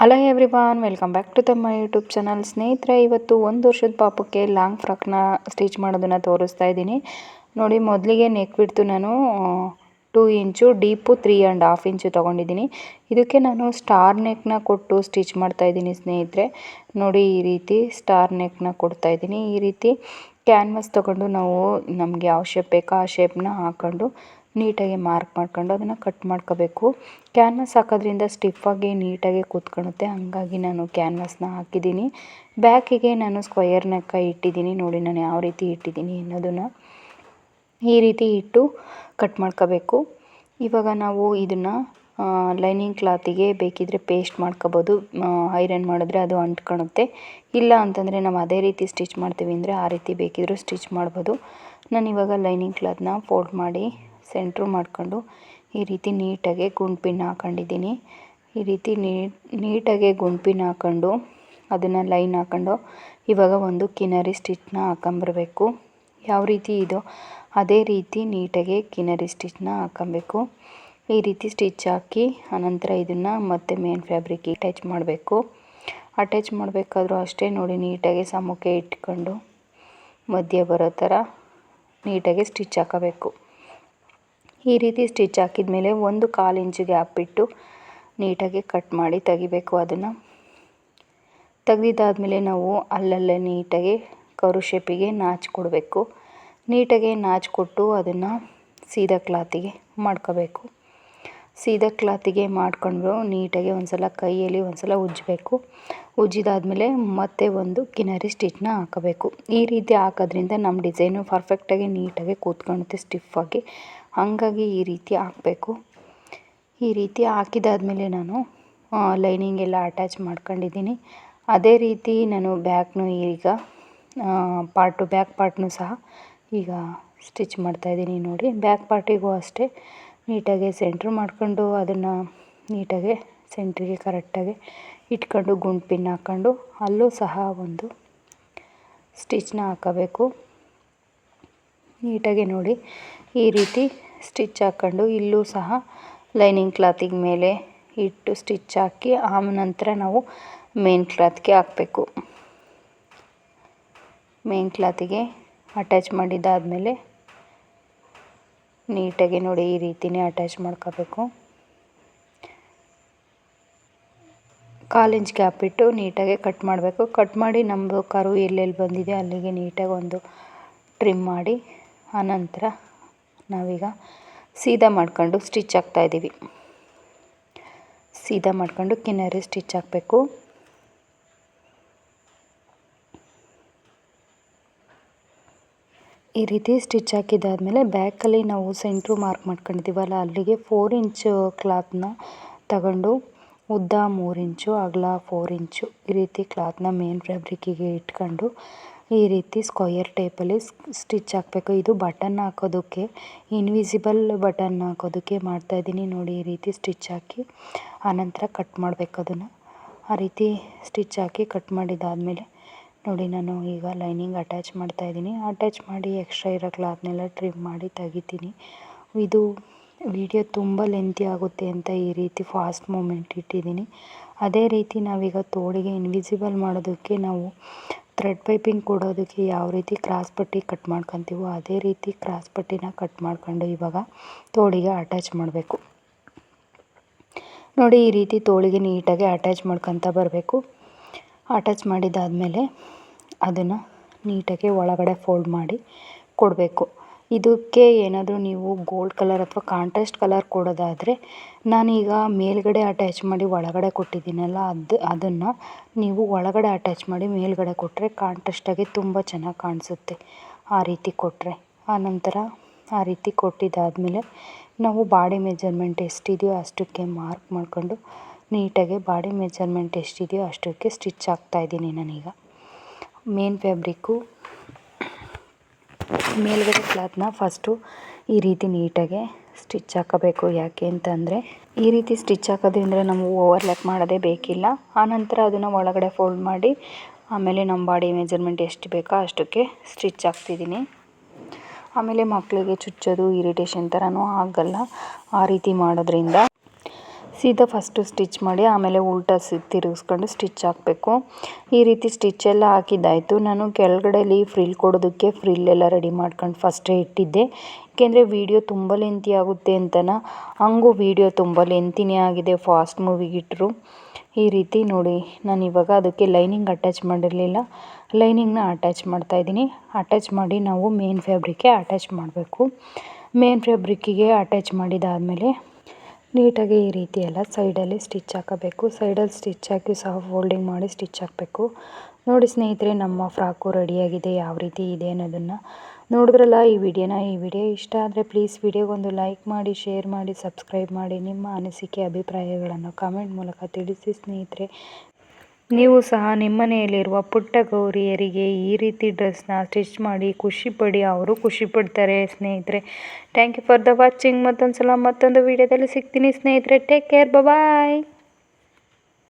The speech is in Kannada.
Hello everyone welcome back to ತಮ್ಮ ಯೂಟ್ಯೂಬ್ ಚಾನಲ್ ಸ್ನೇಹಿತರೆ, ಇವತ್ತು ಒಂದು ವರ್ಷದ ಪಾಪಕ್ಕೆ ಲಾಂಗ್ ಫ್ರಾಕ್ನ ಸ್ಟಿಚ್ ಮಾಡೋದನ್ನು ತೋರಿಸ್ತಾ ಇದ್ದೀನಿ. ನೋಡಿ, ಮೊದಲಿಗೆ ನೆಕ್ ಬಿಡ್ತು ನಾನು two inch deep three and half inch ತೊಗೊಂಡಿದ್ದೀನಿ. ಇದಕ್ಕೆ ನಾನು ಸ್ಟಾರ್ ನೆಕ್ನ ಕೊಟ್ಟು ಸ್ಟಿಚ್ ಮಾಡ್ತಾ ಇದ್ದೀನಿ ಸ್ನೇಹಿತರೆ. ನೋಡಿ, ಈ ರೀತಿ ಸ್ಟಾರ್ ನೆಕ್ನ ಕೊಡ್ತಾ ಇದ್ದೀನಿ. ಈ ರೀತಿ ಕ್ಯಾನ್ವಸ್ ತಗೊಂಡು ನಾವು ನಮಗೆ ಯಾವ ಶೇಪ್ ಬೇಕೋ ಆ ಶೇಪನ್ನ ಹಾಕ್ಕೊಂಡು ನೀಟಾಗಿ ಮಾರ್ಕ್ ಮಾಡ್ಕೊಂಡು ಅದನ್ನು ಕಟ್ ಮಾಡ್ಕೋಬೇಕು. ಕ್ಯಾನ್ವಸ್ ಹಾಕೋದ್ರಿಂದ ಸ್ಟಿಫಾಗಿ ನೀಟಾಗಿ ಕೂತ್ಕೊಳ್ಳುತ್ತೆ. ಹಾಗಾಗಿ ನಾನು ಕ್ಯಾನ್ವಸ್ನ ಹಾಕಿದ್ದೀನಿ. ಬ್ಯಾಕಿಗೆ ನಾನು ಸ್ಕ್ವಯರ್ ನೆಕ್ಕ ಇಟ್ಟಿದ್ದೀನಿ. ನೋಡಿ ನಾನು ಯಾವ ರೀತಿ ಇಟ್ಟಿದ್ದೀನಿ ಅನ್ನೋದನ್ನು ಈ ರೀತಿ ಇಟ್ಟು ಕಟ್ ಮಾಡ್ಕೋಬೇಕು. ಇವಾಗ ನಾವು ಇದನ್ನು ಲೈನಿಂಗ್ ಕ್ಲಾತಿಗೆ ಬೇಕಿದ್ದರೆ ಪೇಸ್ಟ್ ಮಾಡ್ಕೋಬೋದು. ಐರನ್ ಮಾಡಿದ್ರೆ ಅದು ಅಂಟ್ಕೊಳುತ್ತೆ. ಇಲ್ಲ ಅಂತಂದರೆ ನಾವು ಅದೇ ರೀತಿ ಸ್ಟಿಚ್ ಮಾಡ್ತೀವಿ ಅಂದರೆ ಆ ರೀತಿ ಬೇಕಿದ್ದರೂ ಸ್ಟಿಚ್ ಮಾಡ್ಬೋದು. ನಾನು ಇವಾಗ ಲೈನಿಂಗ್ ಕ್ಲಾತ್ನ ಫೋಲ್ಡ್ ಮಾಡಿ ಸೆಂಟ್ರು ಮಾಡ್ಕೊಂಡು ಈ ರೀತಿ ನೀಟಾಗಿ ಗುಂಡ್ಪಿನ್ ಹಾಕೊಂಡಿದ್ದೀನಿ. ಈ ರೀತಿ ನೀಟಾಗಿ ಗುಂಡ್ಪಿನ್ ಹಾಕೊಂಡು ಅದನ್ನು ಲೈನ್ ಹಾಕೊಂಡು ಇವಾಗ ಒಂದು ಕಿನರಿ ಸ್ಟಿಚ್ನ ಹಾಕೊಂಬರ್ಬೇಕು. ಯಾವ ರೀತಿ ಇದೋ ಅದೇ ರೀತಿ ನೀಟಾಗಿ ಕಿನರಿ ಸ್ಟಿಚ್ನ ಹಾಕೊಬೇಕು. ಈ ರೀತಿ ಸ್ಟಿಚ್ ಹಾಕಿ ಆನಂತರ ಇದನ್ನು ಮತ್ತೆ ಮೇನ್ ಫ್ಯಾಬ್ರಿಕ್ ಅಟ್ಯಾಚ್ ಮಾಡಬೇಕು. ಅಟ್ಯಾಚ್ ಮಾಡಬೇಕಾದ್ರೂ ಅಷ್ಟೇ ನೋಡಿ ನೀಟಾಗಿ ಸಮಕ್ಕೆ ಇಟ್ಕೊಂಡು ಮಧ್ಯ ಬರೋ ಥರ ನೀಟಾಗಿ ಸ್ಟಿಚ್ ಹಾಕಬೇಕು. ಈ ರೀತಿ ಸ್ಟಿಚ್ ಹಾಕಿದ ಮೇಲೆ ಒಂದು ಕಾಲು ಇಂಚು ಗ್ಯಾಪ್ ಇಟ್ಟು ನೀಟಾಗಿ ಕಟ್ ಮಾಡಿ ತೆಗಿಬೇಕು ಅದನ್ನು. ತೆಗ್ದಿದ್ದಾದಮೇಲೆ ನಾವು ಅಲ್ಲಲ್ಲೇ ನೀಟಾಗಿ ಕರು ಶೇಪಿಗೆ ನಾಚು ಕೊಡಬೇಕು. ನೀಟಾಗಿ ನಾಚು ಕೊಟ್ಟು ಅದನ್ನು ಸೀದಾ ಕ್ಲಾತಿಗೆ ಮಾಡ್ಕೋಬೇಕು. ಸೀದಾ ಕ್ಲಾತಿಗೆ ಮಾಡ್ಕೊಂಡು ನೀಟಾಗಿ ಒಂದ್ಸಲ ಕೈಯಲ್ಲಿ ಒಂದ್ಸಲ ಉಜ್ಜಬೇಕು. ಉಜ್ಜಿದಾದ್ಮೇಲೆ ಮತ್ತೆ ಒಂದು ಕಿನರಿ ಸ್ಟಿಚ್ನ ಹಾಕಬೇಕು. ಈ ರೀತಿ ಹಾಕೋದ್ರಿಂದ ನಮ್ಮ ಡಿಸೈನು ಪರ್ಫೆಕ್ಟಾಗಿ ನೀಟಾಗಿ ಕೂತ್ಕೊಳ್ಳುತ್ತೆ ಸ್ಟಿಫಾಗಿ ಹಾಗಾಗಿ ಈ ರೀತಿ ಹಾಕಬೇಕು. ಈ ರೀತಿ ಹಾಕಿದಾದ್ಮೇಲೆ ನಾನು ಲೈನಿಂಗ್ ಎಲ್ಲ ಅಟ್ಯಾಚ್ ಮಾಡ್ಕೊಂಡಿದ್ದೀನಿ. ಅದೇ ರೀತಿ ನಾನು ಬ್ಯಾಕ್ನು ಈಗ ಪಾರ್ಟು ಬ್ಯಾಕ್ ಪಾರ್ಟ್ನು ಸಹ ಈಗ ಸ್ಟಿಚ್ ಮಾಡ್ತಾಯಿದ್ದೀನಿ ನೋಡಿ. ಬ್ಯಾಕ್ ಪಾರ್ಟಿಗೂ ಅಷ್ಟೇ. ನೀಟಾಗಿ ಸೆಂಟ್ರ್ ಮಾಡ್ಕೊಂಡು ಅದನ್ನು ನೀಟಾಗಿ ಸೆಂಟ್ರಿಗೆ ಕರೆಕ್ಟಾಗಿ ಇಟ್ಕೊಂಡು ಗುಂಡು ಪಿನ್ ಹಾಕ್ಕೊಂಡು ಅಲ್ಲೂ ಸಹ ಒಂದು ಸ್ಟಿಚ್ನ ಹಾಕಬೇಕು. ನೀಟಾಗಿ ನೋಡಿ ಈ ರೀತಿ ಸ್ಟಿಚ್ ಹಾಕ್ಕೊಂಡು ಇಲ್ಲೂ ಸಹ ಲೈನಿಂಗ್ ಕ್ಲಾತಿಗೆ ಮೇಲೆ ಇಟ್ಟು ಸ್ಟಿಚ್ ಹಾಕಿ ಆ ನಂತರ ನಾವು ಮೇನ್ ಕ್ಲಾತ್ಗೆ ಹಾಕಬೇಕು. ಮೇನ್ ಕ್ಲಾತಿಗೆ ಅಟ್ಯಾಚ್ ಮಾಡಿದ್ದಾದಮೇಲೆ ನೀಟಾಗಿ ನೋಡಿ ಈ ರೀತಿನೇ ಅಟ್ಯಾಚ್ ಮಾಡ್ಕೋಬೇಕು. ಕಾಲು ಇಂಚ್ ಗ್ಯಾಪ್ ಇಟ್ಟು ನೀಟಾಗಿ ಕಟ್ ಮಾಡಬೇಕು. ಕಟ್ ಮಾಡಿ ನಮ್ಮದು ಕರು ಎಲ್ಲೆಲ್ಲಿ ಬಂದಿದೆ ಅಲ್ಲಿಗೆ ನೀಟಾಗಿ ಒಂದು ಟ್ರಿಮ್ ಮಾಡಿ. ಆನಂತರ ನಾವೀಗ ಸೀದಾ ಮಾಡ್ಕೊಂಡು ಸ್ಟಿಚ್ ಹಾಕ್ತಾಯಿದ್ದೀವಿ ಸೀದಾ ಮಾಡ್ಕೊಂಡು ಕಿನ್ನರಿ ಸ್ಟಿಚ್ ಹಾಕಬೇಕು ಈ ರೀತಿ ಸ್ಟಿಚ್ ಹಾಕಿದ್ದಾದ್ಮೇಲೆ ಬ್ಯಾಕಲ್ಲಿ ನಾವು ಸೆಂಟ್ರು ಮಾರ್ಕ್ ಮಾಡ್ಕೊಂಡಿದ್ದೀವಲ್ಲ, ಅಲ್ಲಿಗೆ ಫೋರ್ ಇಂಚು ಕ್ಲಾತ್ನ ತಗೊಂಡು ಉದ್ದ ಮೂರು ಇಂಚು ಅಗಲ ಫೋರ್ ಇಂಚು ಈ ರೀತಿ ಕ್ಲಾತ್ನ ಮೇನ್ ಫ್ಯಾಬ್ರಿಕ್ಕಿಗೆ ಇಟ್ಕೊಂಡು ಈ ರೀತಿ ಸ್ಕ್ವಯರ್ ಟೈಪಲ್ಲಿ ಸ್ಟಿಚ್ ಹಾಕಬೇಕು. ಇದು ಬಟನ್ ಹಾಕೋದಕ್ಕೆ ಇನ್ವಿಸಿಬಲ್ ಬಟನ್ ಹಾಕೋದಕ್ಕೆ ಮಾಡ್ತಾಯಿದ್ದೀನಿ ನೋಡಿ, ಈ ರೀತಿ ಸ್ಟಿಚ್ ಹಾಕಿ ಆನಂತರ ಕಟ್ ಮಾಡಬೇಕು ಅದನ್ನು. ಆ ರೀತಿ ಸ್ಟಿಚ್ ಹಾಕಿ ಕಟ್ ಮಾಡಿದ್ದಾದಮೇಲೆ ನೋಡಿ ನಾನು ಈಗ ಲೈನಿಂಗ್ ಅಟ್ಯಾಚ್ ಮಾಡ್ತಾ ಇದ್ದೀನಿ. ಅಟ್ಯಾಚ್ ಮಾಡಿ ಎಕ್ಸ್ಟ್ರಾ ಇರೋ ಕ್ಲಾತ್ನೆಲ್ಲ ಟ್ರಿಮ್ ಮಾಡಿ ತೆಗಿತೀನಿ. ಇದು ವಿಡಿಯೋ ತುಂಬ ಲೆಂತಿ ಆಗುತ್ತೆ ಅಂತ ಈ ರೀತಿ ಫಾಸ್ಟ್ ಮೂಮೆಂಟ್ ಇಟ್ಟಿದ್ದೀನಿ. ಅದೇ ರೀತಿ ನಾವೀಗ ತೋಳಿಗೆ ಇನ್ವಿಸಿಬಲ್ ಮಾಡೋದಕ್ಕೆ ನಾವು ಥ್ರೆಡ್ ಪೈಪಿಂಗ್ ಕೊಡೋದಕ್ಕೆ ಯಾವ ರೀತಿ ಕ್ರಾಸ್ ಪಟ್ಟಿ ಕಟ್ ಮಾಡ್ಕೊತೀವೋ ಅದೇ ರೀತಿ ಕ್ರಾಸ್ ಪಟ್ಟಿನ ಕಟ್ ಮಾಡ್ಕೊಂಡು ಇವಾಗ ತೋಳಿಗೆ ಅಟ್ಯಾಚ್ ಮಾಡಬೇಕು. ನೋಡಿ ಈ ರೀತಿ ತೋಳಿಗೆ ನೀಟಾಗಿ ಅಟ್ಯಾಚ್ ಮಾಡ್ಕೊತ ಬರಬೇಕು. ಅಟ್ಯಾಚ್ ಮಾಡಿದ್ದಾದಮೇಲೆ ಅದನ್ನು ನೀಟಾಗಿ ಒಳಗಡೆ ಫೋಲ್ಡ್ ಮಾಡಿ ಕೊಡಬೇಕು. ಇದಕ್ಕೆ ಏನಾದರೂ ನೀವು ಗೋಲ್ಡ್ ಕಲರ್ ಅಥವಾ ಕಾಂಟ್ರಾಸ್ಟ್ ಕಲರ್ ಕೊಡೋದಾದರೆ ನಾನೀಗ ಮೇಲುಗಡೆ ಅಟ್ಯಾಚ್ ಮಾಡಿ ಒಳಗಡೆ ಕೊಟ್ಟಿದ್ದೀನಲ್ಲ, ಅದು, ಅದನ್ನು ನೀವು ಒಳಗಡೆ ಅಟ್ಯಾಚ್ ಮಾಡಿ ಮೇಲುಗಡೆ ಕೊಟ್ಟರೆ ಕಾಂಟ್ರಾಸ್ಟಾಗಿ ತುಂಬ ಚೆನ್ನಾಗಿ ಕಾಣಿಸುತ್ತೆ. ಆ ರೀತಿ ಕೊಟ್ಟರೆ ಆನಂತರ ಆ ರೀತಿ ಕೊಟ್ಟಿದ್ದಾದಮೇಲೆ ನಾವು ಬಾಡಿ ಮೆಜರ್ಮೆಂಟ್ ಎಷ್ಟಿದೆಯೋ ಅಷ್ಟಕ್ಕೆ ಮಾರ್ಕ್ ಮಾಡಿಕೊಂಡು ನೀಟಾಗಿ ಬಾಡಿ ಮೆಜರ್ಮೆಂಟ್ ಎಷ್ಟಿದೆಯೋ ಅಷ್ಟಕ್ಕೆ ಸ್ಟಿಚ್ ಹಾಕ್ತಾಯಿದ್ದೀನಿ ನಾನೀಗ. Main fabric. ಮೇಲ್ಗಡೆ ಕ್ಲಾತ್ನ ಫಸ್ಟು ಈ ರೀತಿ ನೀಟಾಗೆ ಸ್ಟಿಚ್ ಹಾಕಬೇಕು ಯಾಕೆ ಅಂತಂದರೆ, ಈ ರೀತಿ ಸ್ಟಿಚ್ ಹಾಕೋದ್ರಿಂದ ನಾವು ಓವರ್ಲ್ಯಾಪ್ ಮಾಡೋದೇ ಬೇಕಿಲ್ಲ. ಆನಂತರ ಅದನ್ನು ಒಳಗಡೆ ಫೋಲ್ಡ್ ಮಾಡಿ, ಆಮೇಲೆ ನಮ್ಮ ಬಾಡಿ ಮೆಜರ್ಮೆಂಟ್ ಎಷ್ಟು ಬೇಕೋ ಅಷ್ಟಕ್ಕೆ ಸ್ಟಿಚ್ ಹಾಕ್ತಿದ್ದೀನಿ. ಆಮೇಲೆ ಮಕ್ಕಳಿಗೆ ಚುಚ್ಚೋದು, ಇರಿಟೇಷನ್ ಥರನೂ ಆಗಲ್ಲ. ಆ ರೀತಿ ಮಾಡೋದ್ರಿಂದ ಸೀದಾ ಫಸ್ಟು ಸ್ಟಿಚ್ ಮಾಡಿ ಆಮೇಲೆ ಉಲ್ಟಾ ಸಿ ತಿರುಗಿಸ್ಕೊಂಡು ಸ್ಟಿಚ್ ಹಾಕಬೇಕು. ಈ ರೀತಿ ಸ್ಟಿಚ್ ಎಲ್ಲ ಹಾಕಿದ್ದಾಯಿತು. ನಾನು ಕೆಳಗಡೆಲಿ ಫ್ರಿಲ್ ಕೊಡೋದಕ್ಕೆ ಫ್ರಿಲ್ ಎಲ್ಲ ರೆಡಿ ಮಾಡ್ಕೊಂಡು ಫಸ್ಟೇ ಇಟ್ಟಿದ್ದೆ. ಏಕೆಂದರೆ ವೀಡಿಯೋ ತುಂಬ ಲೆಂತಿ ಆಗುತ್ತೆ ಅಂತನ. ಹಂಗೂ ವೀಡಿಯೋ ತುಂಬ ಲೆಂತಿನೇ ಆಗಿದೆ ಫಾಸ್ಟ್ ಮೂವಿಗಿಟ್ಟರು ಈ ರೀತಿ ನೋಡಿ, ನಾನು ಇವಾಗ ಅದಕ್ಕೆ ಲೈನಿಂಗ್ ಅಟ್ಯಾಚ್ ಮಾಡಿರಲಿಲ್ಲ. ಲೈನಿಂಗ್ನ ಅಟ್ಯಾಚ್ ಮಾಡ್ತಾಯಿದ್ದೀನಿ ಅಟ್ಯಾಚ್ ಮಾಡಿ ನಾವು ಮೇನ್ ಫ್ಯಾಬ್ರಿಕ್ಗೆ ಅಟ್ಯಾಚ್ ಮಾಡಬೇಕು. ಮೇನ್ ಫ್ಯಾಬ್ರಿಕ್ಕಿಗೆ ಅಟ್ಯಾಚ್ ಮಾಡಿದಾದಮೇಲೆ ನೀಟಾಗಿ ಈ ರೀತಿ ಎಲ್ಲ ಸೈಡಲ್ಲಿ ಸ್ಟಿಚ್ ಹಾಕಬೇಕು. ಸೈಡಲ್ಲಿ ಸ್ಟಿಚ್ ಹಾಕಿ ಸಹ ಫೋಲ್ಡಿಂಗ್ ಮಾಡಿ ಸ್ಟಿಚ್ ಹಾಕಬೇಕು. ನೋಡಿ ಸ್ನೇಹಿತರೆ, ನಮ್ಮ ಫ್ರಾಕು ರೆಡಿಯಾಗಿದೆ, ಯಾವ ರೀತಿ ಇದೆ ಅನ್ನೋದನ್ನು ನೋಡಿದ್ರಲ್ಲ ಈ ವಿಡಿಯೋನ. ಈ ವಿಡಿಯೋ ಇಷ್ಟ ಆದರೆ ಪ್ಲೀಸ್ ವಿಡಿಯೋಗೊಂದು ಲೈಕ್ ಮಾಡಿ ಶೇರ್ ಮಾಡಿ ಸಬ್ಸ್ಕ್ರೈಬ್ ಮಾಡಿ, ನಿಮ್ಮ ಅನಿಸಿಕೆ, ಅಭಿಪ್ರಾಯಗಳನ್ನು ಕಾಮೆಂಟ್ ಮೂಲಕ ತಿಳಿಸಿ ಸ್ನೇಹಿತರೆ. ನೀವು ಸಹ ನಿಮ್ಮನೆಯಲ್ಲಿರುವ ಪುಟ್ಟ ಗೌರಿಯರಿಗೆ ಈ ರೀತಿ ಡ್ರೆಸ್ನ ಸ್ಟಿಚ್ ಮಾಡಿ ಖುಷಿಪಡಿ ಅವರು ಖುಷಿಪಡ್ತಾರೆ ಸ್ನೇಹಿತರೆ. Thank you for the watching ಮತ್ತೊಂದು ಸಲ ಮತ್ತೊಂದು ವೀಡಿಯೋದಲ್ಲಿ ಸಿಗ್ತೀನಿ ಸ್ನೇಹಿತರೆ. Take care bye